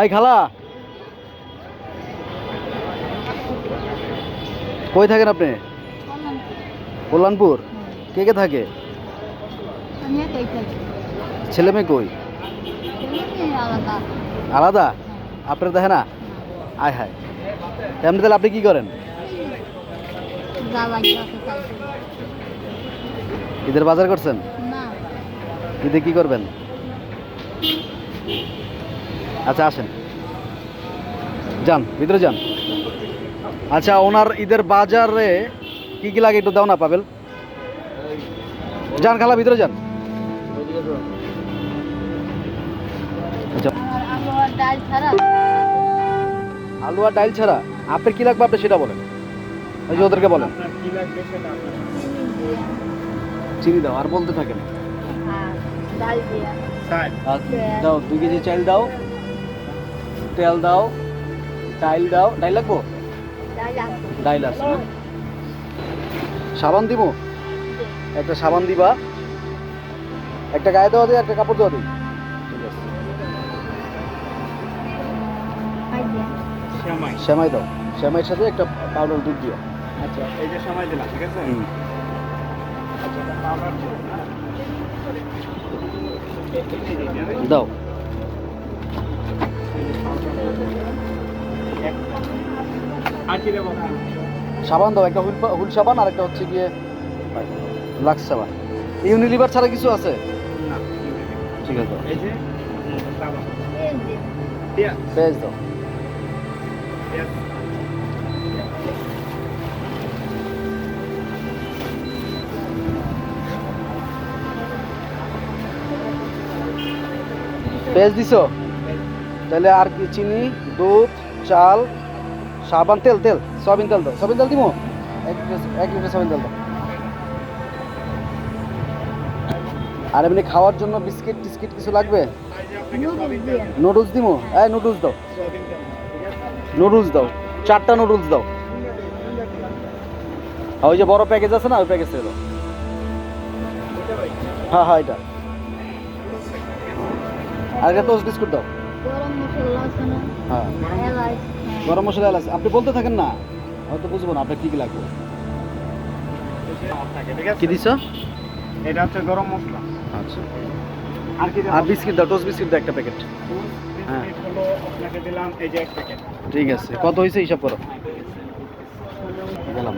এই খালা। কই থাকেন আপনি? কল্যাণপুর। কে কে থাকে? ছেলে মেয়ে কই? আলাদা। আপনার দেখে না? আয় হায়। এমনি তাহলে আপনি কি করেন? ঈদের বাজার করছেন? ঈদে কি করবেন? আচ্ছা আসেন। যান ভিতরে যান। আচ্ছা ওনার ঈদের বাজারে কি কি লাগে একটু দাও না পাবেল? যান খালা ভিতরে যান। আচ্ছা। আলু আর ডাইল ছাড়া? আপনার কি লাগবে আপনি সেটা বলেন। ওই যে ওদেরকে বলেন। চিনি দাও আর বলতে থাকেন দিয়া। আর দাও দুই কেজি চাল দাও। তেল দাও ডাইল দাও ডাইল লাগবো? ডাইল আছে সাবান দিব একটা সাবান দিবা। একটা গায়ে দেওয়া দিই একটা কাপড় দেওয়া দিই ঠিক আছে। শ্যামাই দাও। শ্যামাইয়ের সাথে একটা পাউডার দুধ দিও। আচ্ছা এই যে সময় দিলাম ঠিক আছে। আচ্ছা পাউডার দাও। সাবান দাও একটা হুল হুল সাবান আর একটা হচ্ছে গিয়ে লাক্স সাবান। ইউনিলিভার ছাড়া কিছু আছে? ঠিক আছে। পেঁয়াজ। দাও। পেঁয়াজ পেঁয়াজ দিছো? তাহলে আর কি চিনি দুধ চাল সাবান তেল তেল সয়াবিন তেল দাও। সয়াবিন তেল দিব এক লিটার এক লিটার সয়াবিন তেল দাও। আর এমনি খাওয়ার জন্য বিস্কিট টিস্কিট কিছু লাগবে? নুডলস দিব এই নুডলস দাও। নুডলস দাও। চারটা নুডলস দাও। ওই যে বড় প্যাকেজ আছে না ওই প্যাকেজ দাও। হ্যাঁ হ্যাঁ এটা। আর একটা টোস্ট বিস্কুট দাও। হ্যাঁ। গরম মশলা এলাচ আপনি বলতে থাকেন না। হয়তো বুঝব না আপনার কি কি লাগবে? ঠিক আছে কি দিছ? এটা হচ্ছে গরম মশলা। আচ্ছা। আর কি আর বিস্কিট দাও টোস্ট বিস্কিট দাও একটা প্যাকেট। হ্যাঁ। আপনাকে দিলাম এই যে এক প্যাকেট। ঠিক আছে। কত হয়েছে হিসাব করো? গেলাম।